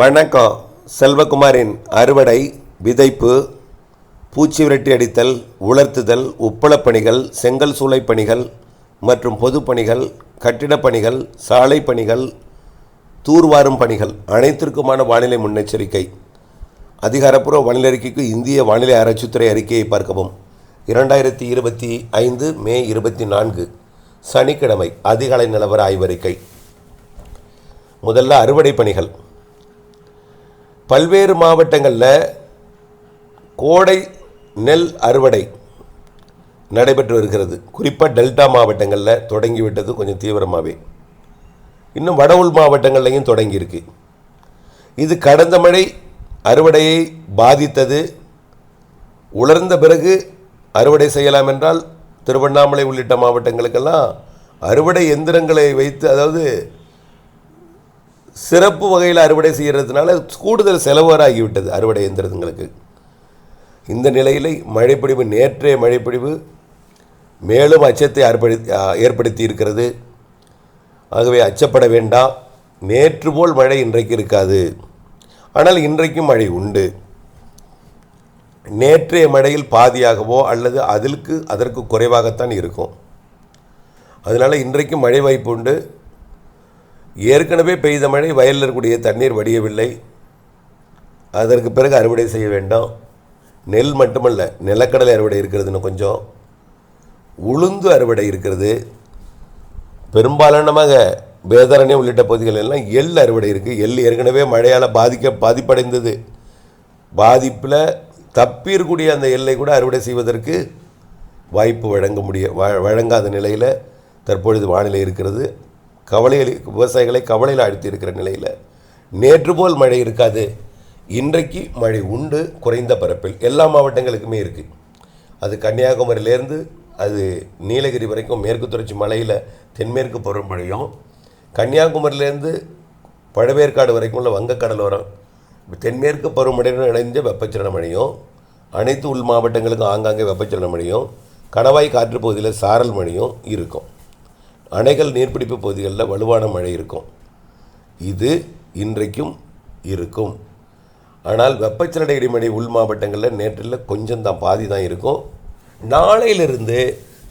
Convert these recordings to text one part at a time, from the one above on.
வணக்கம். செல்வகுமாரின் அறுவடை விதைப்பு பூச்சி விரட்டி அடித்தல் உலர்த்துதல் உப்பளப் பணிகள் செங்கல் சூளை பணிகள் மற்றும் பொதுப் பணிகள் கட்டிடப் பணிகள் சாலை பணிகள் தூர்வாரும் பணிகள் அனைத்திற்குமான வானிலை முன்னெச்சரிக்கை. அதிகாரப்பூர்வ வானிலை அறிக்கைக்கு இந்திய வானிலை ஆராய்ச்சித்துறை அறிக்கையை பார்க்கவும். இரண்டாயிரத்தி இருபத்தி ஐந்து மே இருபத்தி நான்கு சனிக்கிழமை அதிகாலை நிலவர ஆய்வறிக்கை. முதல்ல அறுவடை பணிகள். பல்வேறு மாவட்டங்களில் கோடை நெல் அறுவடை நடைபெற்று வருகிறது. குறிப்பாக டெல்டா மாவட்டங்களில் தொடங்கிவிட்டது கொஞ்சம் தீவிரமாகவே இன்னும் வட உள் மாவட்டங்கள்லையும் தொடங்கியிருக்கு இது கடந்த மழை அறுவடையை பாதித்தது. உலர்ந்த பிறகு அறுவடை செய்யலாம் என்றால் திருவண்ணாமலை உள்ளிட்ட மாவட்டங்களுக்கெல்லாம் அறுவடை எந்திரங்களை வைத்து அதாவது சிறப்பு வகையில் அறுவடை செய்கிறதுனால கூடுதல் செலவாகிவிட்டது அறுவடை எந்திரங்களுக்கு இந்த நிலையில் மழைப்பொழிவு நேற்றைய மழைப்பொழிவு மேலும் அச்சத்தை ஏற்படுத்தி ஏற்படுத்தி இருக்கிறது ஆகவே அச்சப்பட வேண்டாம் நேற்று போல் மழை இன்றைக்கு இருக்காது. ஆனால் இன்றைக்கும் மழை உண்டு. நேற்றைய மழையில் பாதியாகவோ அல்லது அதற்கு அதற்கு குறைவாகத்தான் இருக்கும். அதனால் இன்றைக்கும் மழை வாய்ப்பு உண்டு. ஏற்கனவே பெய்த மழை வயலில் இருக்கக்கூடிய தண்ணீர் வடியவில்லை. அதற்கு பிறகு அறுவடை செய்ய வேண்டாம். நெல் மட்டுமல்ல நிலக்கடலை அறுவடை இருக்கிறதுன்னு கொஞ்சம். உளுந்து அறுவடை இருக்கிறது. பெரும்பாலானமாக வேதாரண்யம் உள்ளிட்ட பகுதிகள் எல்லாம் எள் அறுவடை இருக்குது எள் ஏற்கனவே மழையால் பாதிக்க பாதிப்படைந்தது. பாதிப்பில் தப்பியிருக்கூடிய இருக்கக்கூடிய அந்த எல்லை கூட அறுவடை செய்வதற்கு வாய்ப்பு வழங்க முடிய வழங்காத நிலையில் தற்பொழுது வானிலை இருக்கிறது. கவலைகள் விவசாயிகளை கவலையில் அழுத்தி இருக்கிற நிலையில் நேற்று போல் மழை இருக்காது. இன்றைக்கு மழை உண்டு குறைந்த பரப்பில். எல்லா மாவட்டங்களுக்குமே இருக்குது அது கன்னியாகுமரியிலேருந்து அது நீலகிரி வரைக்கும் மேற்கு தொடர்ச்சி மலையில் தென்மேற்கு பருவமழையும் கன்னியாகுமரியிலேருந்து பழவேற்காடு வரைக்கும் உள்ள வங்கக்கடலோரம் தென்மேற்கு பருவமழையுடன் இணைந்த வெப்பச்சலன மழையும் அனைத்து உள் மாவட்டங்களுக்கும் ஆங்காங்கே வெப்பச்சலன மழையும் கணவாய் காற்று பகுதியில் சாரல் மழையும் இருக்கும். அணைகள் நீர்பிடிப்பு பகுதிகளில் வலுவான மழை இருக்கும். இது இன்றைக்கும் இருக்கும். ஆனால் வெப்பச்சலன இடிமழை உள் மாவட்டங்களில் நேற்றில் கொஞ்சம் தான் பாதி தான் இருக்கும். நாளையிலிருந்து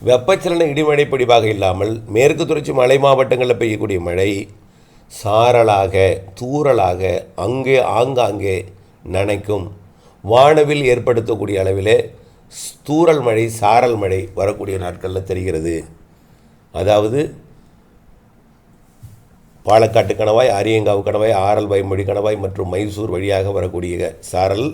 வெப்பச்சலன இடிமழை பிடிவாக இல்லாமல் மேற்கு தொடர்ச்சி மலை மாவட்டங்களில் பெய்யக்கூடிய மழை சாரலாக தூறலாக அங்கே ஆங்காங்கே நனைக்கும். வானவில் ஏற்படுத்தக்கூடிய அளவிலே தூரல் மழை சாரல் மழை வரக்கூடிய நாட்களில் தெரிகிறது. அதாவது பாலக்காட்டு கணவாய் ஆரியங்காவு கணவாய் ஆரல் வைமொழி கணவாய் மற்றும் மைசூர் வழியாக வரக்கூடிய சாரல்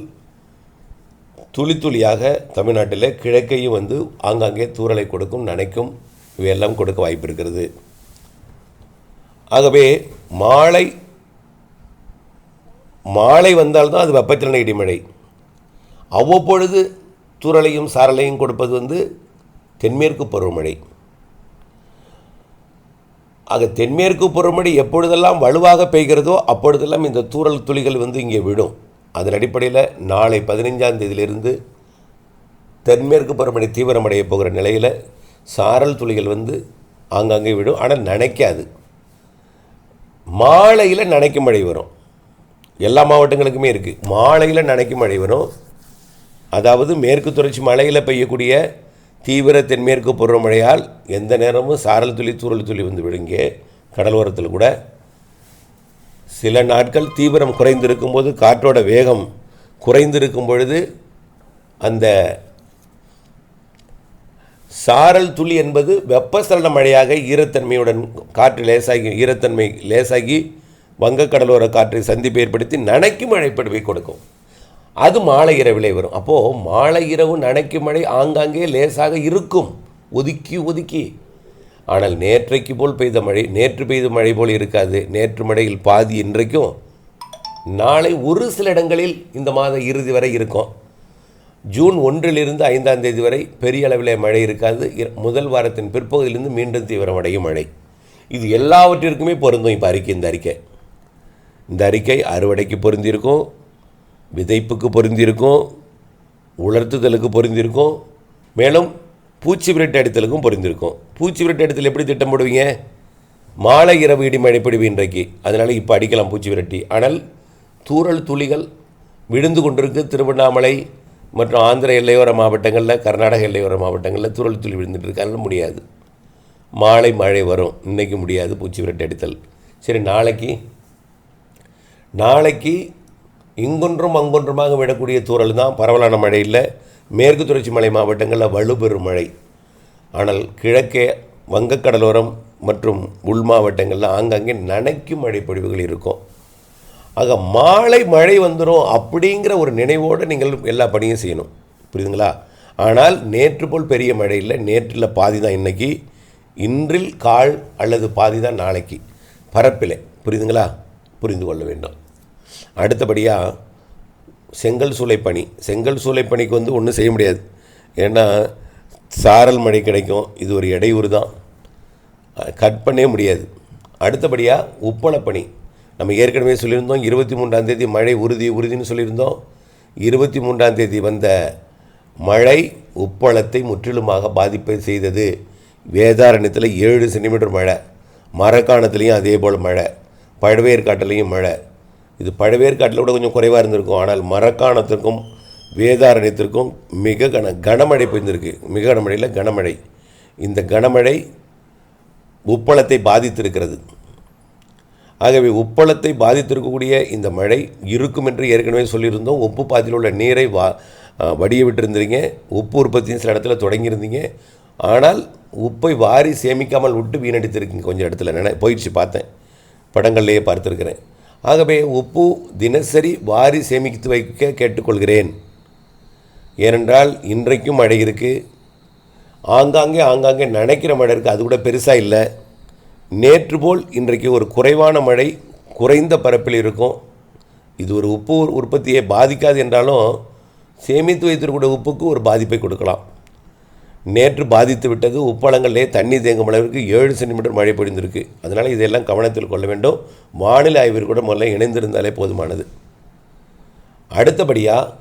துளி துளியாக தமிழ்நாட்டில் கிழக்கையும் வந்து ஆங்காங்கே தூறலை கொடுக்கும் நனைக்கும் இவையெல்லாம் கொடுக்க வாய்ப்பு இருக்கிறது. ஆகவே மாலை மாலை வந்தால்தான் அது வெப்பச்சலன இடிமழை. அவ்வப்பொழுது தூறலையும் சாரலையும் கொடுப்பது வந்து தென்மேற்கு பருவமழை. ஆக தென்மேற்கு பருவமழை எப்பொழுதெல்லாம் வலுவாக பெய்கிறதோ அப்பொழுதெல்லாம் இந்த தூறல் துளிகள் வந்து இங்கே விடும். அதன் அடிப்படையில் நாளை பதினைஞ்சாம் தேதியிலிருந்து தென்மேற்கு பருவமழை தீவிரமடைய போகிற நிலையில் சாரல் துளிகள் வந்து ஆங்காங்கே விடும். ஆனால் நனைக்காது. மாலையில் நனைக்கும் மழை வரும். எல்லா மாவட்டங்களுக்குமே இருக்குது. மாலையில் நனைக்கும் மழை வரும். அதாவது மேற்கு தொடர்ச்சி மலையில் பெய்யக்கூடிய தீவிர தென்மேற்கு பருவமழையால் எந்த நேரமும் சாரல் துளி தூரல் துளி வந்து விழுங்க. கடலோரத்தில் கூட சில நாட்கள் தீவிரம் குறைந்திருக்கும் போது காற்றோட வேகம் குறைந்திருக்கும் பொழுது அந்த சாரல் துளி என்பது வெப்பசலன மழையாக ஈரத்தன்மையுடன் காற்று லேசாகி ஈரத்தன்மை லேசாகி வங்கக்கடலோர காற்றை சந்திப்பு ஏற்படுத்தி நனைக்கும் மழைப்படுவை கொடுக்கும். அது மாலை இரவிலே வரும். அப்போது மாலை இரவு நனைக்கும் மழை ஆங்காங்கே லேசாக இருக்கும். ஒதுக்கி ஒதுக்கி. ஆனால் நேற்றைக்கு போல் பெய்த மழை நேற்று பெய்த மழை போல் இருக்காது. நேற்று மழையில் பாதி இன்றைக்கும். நாளை ஒரு சில இடங்களில் இந்த மாத இறுதி வரை இருக்கும். ஜூன் ஒன்றிலிருந்து ஐந்தாம் தேதி வரை பெரிய அளவில் மழை இருக்காது. முதல் வாரத்தின் பிற்பகுதியிலிருந்து மீண்டும் தீவிரமடையும் மழை. இது எல்லாவற்றிற்குமே பொருந்தும் இப்போ அறிக்கை இந்த அறிக்கை. இந்த அறிக்கை அறுவடைக்கு பொருந்திருக்கும் விதைப்புக்கு பொருந்திருக்கும் உலர்த்துதலுக்கு பொருந்திருக்கும் மேலும் பூச்சி விரட்டு அடித்தலுக்கும் பொருந்திருக்கும் பூச்சி விரட்டு அடித்தல் எப்படி திட்டம் போடுவீங்க மாலை இரவு இடி மழை இன்றைக்கு. அதனால் இப்போ அடிக்கலாம் பூச்சி விரட்டி. ஆனால் தூரல் துளிகள் விழுந்து கொண்டிருக்கு. திருவண்ணாமலை மற்றும் ஆந்திர எல்லையோர மாவட்டங்களில் கர்நாடக எல்லையோர மாவட்டங்களில் தூரல் துளி விழுந்துட்டு இருக்கு. முடியாது. மாலை மழை வரும். இன்னைக்கு முடியாது பூச்சி விரட்டு அடித்தல். சரி நாளைக்கு நாளைக்கு இங்கொன்றும் அங்கொன்றுமாக விடக்கூடிய தூறல் தான் பரவலான மழை இல்லை. மேற்கு தொடர்ச்சி மலை மாவட்டங்களில் வலுப்பெறும் மழை. ஆனால் கிழக்கே வங்கக்கடலோரம் மற்றும் உள் மாவட்டங்களில் ஆங்காங்கே நனைக்கும் மழைப்பொழிவுகள் இருக்கும். ஆக மாலை மழை வந்துடும் அப்படிங்கிற ஒரு நினைவோடு நீங்கள் எல்லா பணியும் செய்யணும். புரியுதுங்களா? ஆனால் நேற்று போல் பெரிய மழை இல்லை. நேற்றில் பாதி தான் இன்னைக்கு. இன்றில் கால் அல்லது பாதி தான் நாளைக்கு. பரப்பில் புரியுதுங்களா? புரிந்து கொள்ள வேண்டும். அடுத்தபடியாக செங்கல் சூளை பனி செங்கல் சூளை பனிக்கு வந்து ஒன்றும் செய்ய முடியாது. ஏன்னா சாரல் மழை கிடைக்கும். இது ஒரு இடையூறு தான். கட் பண்ணவே முடியாது. அடுத்தபடியாக உப்பளப்பணி நம்ம ஏற்கனவே சொல்லியிருந்தோம் இருபத்தி மூன்றாம் தேதி மழை உறுதி உறுதின்னு சொல்லியிருந்தோம். இருபத்தி மூன்றாம் தேதி வந்த மழை உப்பளத்தை முற்றிலுமாக பாதிப்பை செய்தது. வேதாரண்யத்தில் ஏழு சென்டிமீட்டர் மழை. மரக்காணத்துலேயும் அதே போல் மழை. பழவேற்காட்டிலையும் மழை. இது பழவேற்காட்டில் கூட கொஞ்சம் குறைவாக இருந்திருக்கும். ஆனால் மரக்காணத்திற்கும் வேதாரண்யத்திற்கும் மிக கன கனமழை பெய்ந்திருக்கு மிக கனமழையில் கனமழை. இந்த கனமழை உப்பளத்தை பாதித்திருக்கிறது. ஆகவே உப்பளத்தை பாதித்திருக்கக்கூடிய இந்த மழை இருக்கும் என்று ஏற்கனவே சொல்லியிருந்தோம். உப்பு பாத்தியில் உள்ள நீரை வா வடிய விட்டுருந்தீங்க. உப்பு உற்பத்தியும் சில இடத்துல தொடங்கியிருந்தீங்க. ஆனால் உப்பை வாரி சேமிக்காமல் விட்டு வீணடித்திருக்கீங்க. கொஞ்சம் இடத்துல. நினை போயிடுச்சு பார்த்தேன். படங்கள்லேயே பார்த்துருக்குறேன். ஆகவே உப்பு தினசரி வாரி சேமித்து வைக்க கேட்டுக்கொள்கிறேன். ஏனென்றால் இன்றைக்கும் மழை இருக்குது ஆங்காங்கே ஆங்காங்கே நினைக்கிற மழை இருக்குது அது கூட பெருசாக இல்லை. நேற்று போல் இன்றைக்கு ஒரு குறைவான மழை குறைந்த பரப்பில் இருக்கும். இது ஒரு உப்பு உற்பத்தியை பாதிக்காது என்றாலும் சேமித்து வைத்திருக்கக்கூடிய உப்புக்கு ஒரு பாதிப்பை கொடுக்கலாம். நேற்று பாதித்து விட்டது. உப்பளங்களிலே தண்ணி தேங்கும் அளவிற்கு ஏழு சென்டிமீட்டர் மழை பொழிந்திருக்கு. அதனால் இதையெல்லாம் கவனத்தில் கொள்ள வேண்டும். வானிலை ஆய்விற்கு கூட முதல்ல இணைந்திருந்தாலே போதுமானது. அடுத்தபடியாக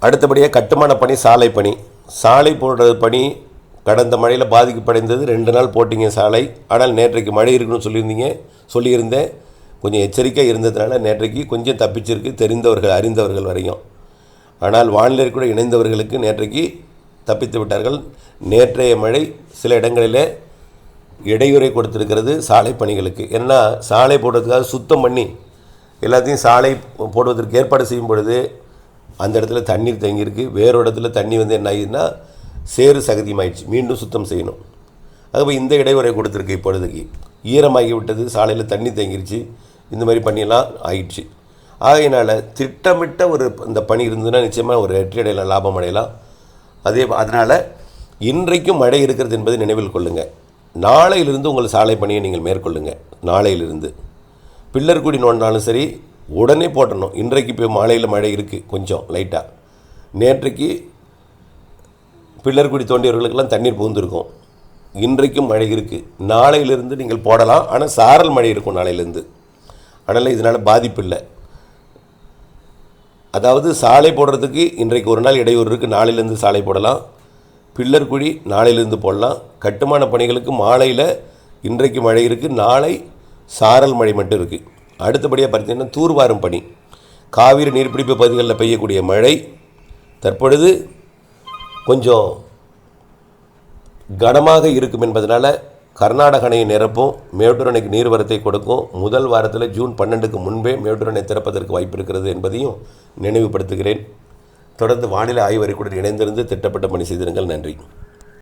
அடுத்தபடியாக கட்டுமான பணி சாலை பணி. சாலை போடுறது பணி கடந்த மழையில் பாதிக்கப்படைந்தது. ரெண்டு நாள் போட்டிங்க சாலை. ஆனால் நேற்றைக்கு மழை இருக்குன்னு சொல்லியிருந்தீங்க சொல்லியிருந்தேன். கொஞ்சம் எச்சரிக்கை இருந்ததுனால நேற்றைக்கு கொஞ்சம் தப்பிச்சிருக்கு. தெரிந்தவர்கள் அறிந்தவர்கள் வரையும். ஆனால் வானிலை கூட இணைந்தவர்களுக்கு நேற்றைக்கு தப்பித்து விட்டார்கள். நேற்றைய மழை சில இடங்களிலே இடையூறை கொடுத்திருக்கிறது சாலை பணிகளுக்கு. ஏன்னா சாலை போடுறதுக்காக சுத்தம் பண்ணி எல்லாத்தையும் சாலை போடுவதற்கு ஏற்பாடு செய்யும் பொழுது அந்த இடத்துல தண்ணீர் தேங்கியிருக்கு. வேறு இடத்துல தண்ணி வந்து என்ன ஆகுதுன்னா சேறு சகதியமாயிடுச்சு. மீண்டும் சுத்தம் செய்யணும். அதுபோல் இந்த இடைவரை கொடுத்துருக்கு இப்பொழுதுக்கு. ஈரமாகி விட்டது சாலையில் தண்ணி தேங்கிருச்சு. இந்த மாதிரி பண்ணியெல்லாம் ஆயிடுச்சு. ஆகையினால் திட்டமிட்ட ஒரு இந்த பணி இருந்ததுன்னா நிச்சயமாக ஒரு வெற்றி லாபம் அடையலாம் அதே அதனால் இன்றைக்கும் மழை இருக்கிறது என்பதை நினைவில் கொள்ளுங்கள் நாளையிலிருந்து உங்கள் சாலை பணியை நீங்கள் மேற்கொள்ளுங்கள் நாளையிலிருந்து. பில்லர்குடி நோண்டினாலும் சரி உடனே போட்டணும். இன்றைக்கு இப்போ மாலையில் மழை இருக்குது கொஞ்சம் லைட்டாக நேற்றைக்கு பில்லர்குடி தோண்டியவர்களுக்கெல்லாம் தண்ணீர் புகுந்திருக்கும். இன்றைக்கும் மழை இருக்குது நாளையிலிருந்து நீங்கள் போடலாம். ஆனால் சாரல் மழை இருக்கும் நாளையிலேருந்து. அதனால் இதனால் பாதிப்பு இல்லை. அதாவது சாலை போடுறதுக்கு இன்றைக்கு ஒரு நாள் இடையூறு இருக்குது நாளையிலேருந்து சாலை போடலாம். பில்லர் குழி நாளையிலேருந்து போடலாம். கட்டுமான பணிகளுக்கு மாலையில் இன்றைக்கு மழை இருக்குது நாளை சாரல் மழை மட்டும் இருக்குது அடுத்தபடியாக பார்த்தீங்கன்னா தூர்வாரும் பணி. காவிரி நீர்பிடிப்பு பகுதிகளில் பெய்யக்கூடிய மழை. தற்பொழுது கொஞ்சம் கனமாக இருக்கும் என்பதனால் கர்நாடக அணையை நிரப்பும் மேட்டூர் அணைக்கு நீர்வரத்தை கொடுக்கும் முதல் வாரத்தில் ஜூன் பன்னெண்டுக்கு முன்பே மேட்டூர் அணை திறப்பதற்கு வாய்ப்பு இருக்கிறது என்பதையும் நினைவுபடுத்துகிறேன். தொடர்ந்து வானிலை ஆய்வறிக்குடன் இணைந்திருந்து திட்டப்பட்ட பணி செய்திருங்கள். நன்றி.